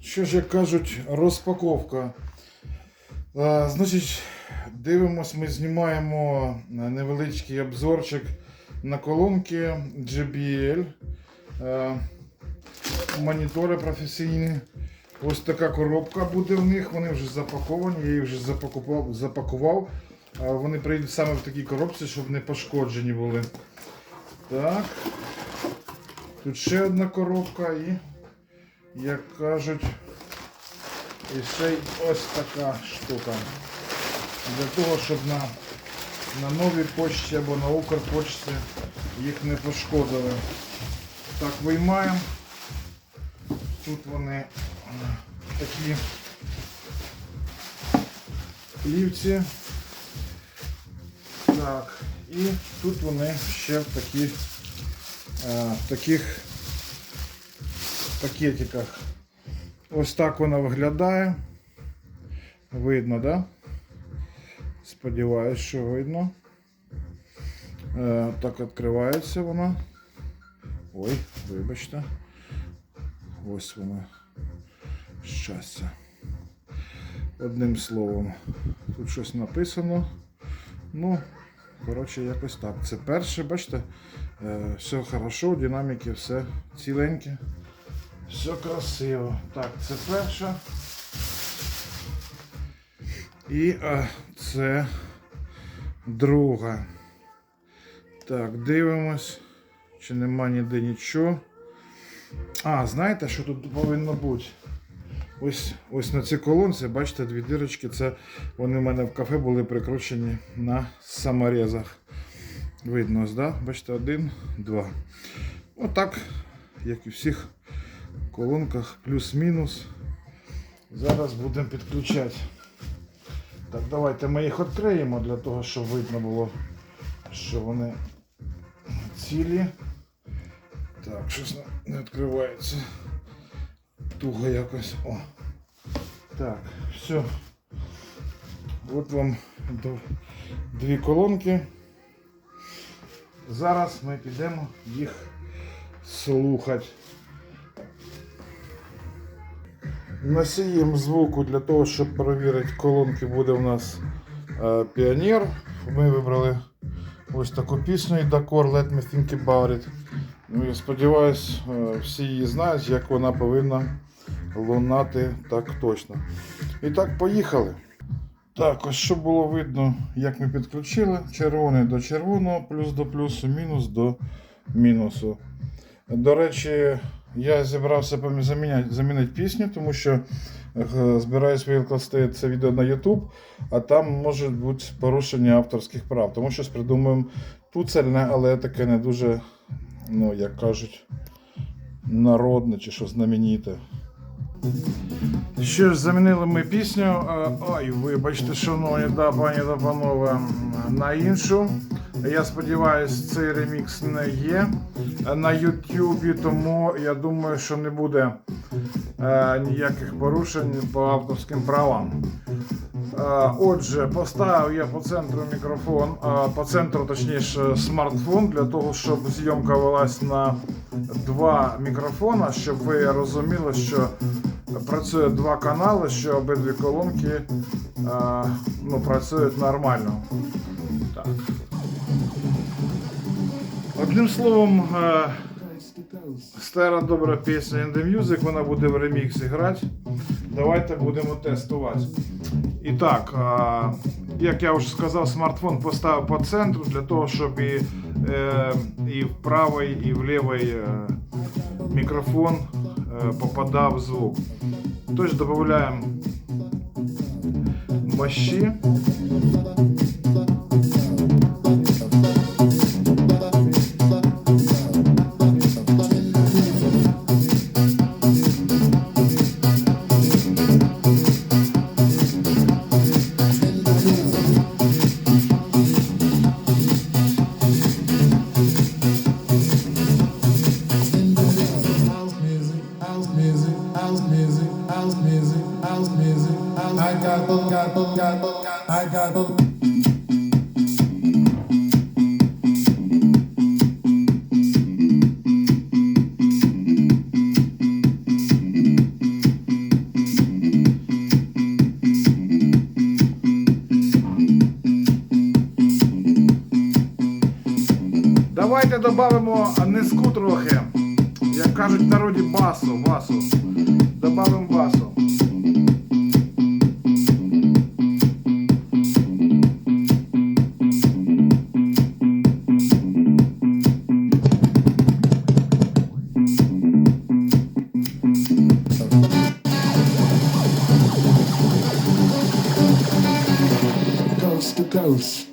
Що ж як кажуть, розпаковка. А, значить, дивимось, ми знімаємо невеличкий обзорчик на колонки JBL. А, монітори професійні. Ось така коробка буде в них, вони вже запаковані, я їх вже запакував. запакував. А, Вони прийдуть саме в такій коробці, щоб не пошкоджені були. Так. Тут ще одна коробка і, як кажуть, і ще й ось така штука. Для того, щоб на, на новій почті або на Укрпочті їх не пошкодили. Так, виймаємо. Тут вони е, такі плівці. Так, і тут вони ще в такі, е, таких пакетиках. Ось так вона виглядає. Видно, да? Сподіваюсь, що видно. Е, так відкривається вона. Ой, вибачте. Ось вона. Щастя. Одним словом. Тут щось написано. Ну, коротше, якось так. Це перше, бачите, е, все хорошо, динаміки, все ціленьке. Все красиво. Так, це перша. І а, це друга. Так, дивимось. Чи нема ніде нічого. А, знаєте, що тут повинно бути? Ось, ось на цій колонці, бачите, дві дирочки. Це вони в мене в кафе були прикручені на саморезах. Видно, ось, да? Бачите, один, два. Отак, як і всіх колонках, плюс-мінус. Зараз будемо підключати. Так, давайте ми їх відкриємо для того, щоб видно було, що вони цілі. Так, щось не- відкривається. Туго якось. О. Так, все. От вам дві колонки. Зараз ми підемо їх слухати. Носієм звуку для того, щоб перевірити колонки, буде у нас е, Піонер. Ми вибрали ось таку пісню Дакор Let Me Think About It. Ну, сподіваюсь, е, всі її знають, як вона повинна лунати так точно. І так, поїхали. Так, ось щоб було видно, як ми підключили. Червоний до червоного, плюс до плюсу, мінус до мінусу. До речі, я зібрався заміняти, замінити пісню, тому що е, збираюсь викласти це відео на YouTube, а там може бути порушення авторських прав. Тому що придумаємо туцельне, але таке не дуже, ну, як кажуть, народне чи що знамените. Що ж, замінили ми пісню. е, Ой, вибачте, шановні да, пані та панове, на іншу. Я сподіваюся, цей ремікс не є на Ютубі, тому я думаю, що не буде е, ніяких порушень по авторським правам. Е, Отже, поставив я по центру мікрофон, а по центру, точніше, смартфон для того, щоб зйомка велась на два мікрофона, щоб ви розуміли, що працює два канали, що обидві колонки е, ну, працюють нормально. Одним словом, е, стара добра пісня In The Music, вона буде в реміксі грати. Давайте будемо тестувати. І так, як я вже сказав, смартфон поставив по центру для того, щоб і, е, і в правий, і в лівий е, мікрофон е, попадав звук. Тож додаємо мощі. I got Давайте додамо низку трохи, як кажуть в народі басу, басу. Rose.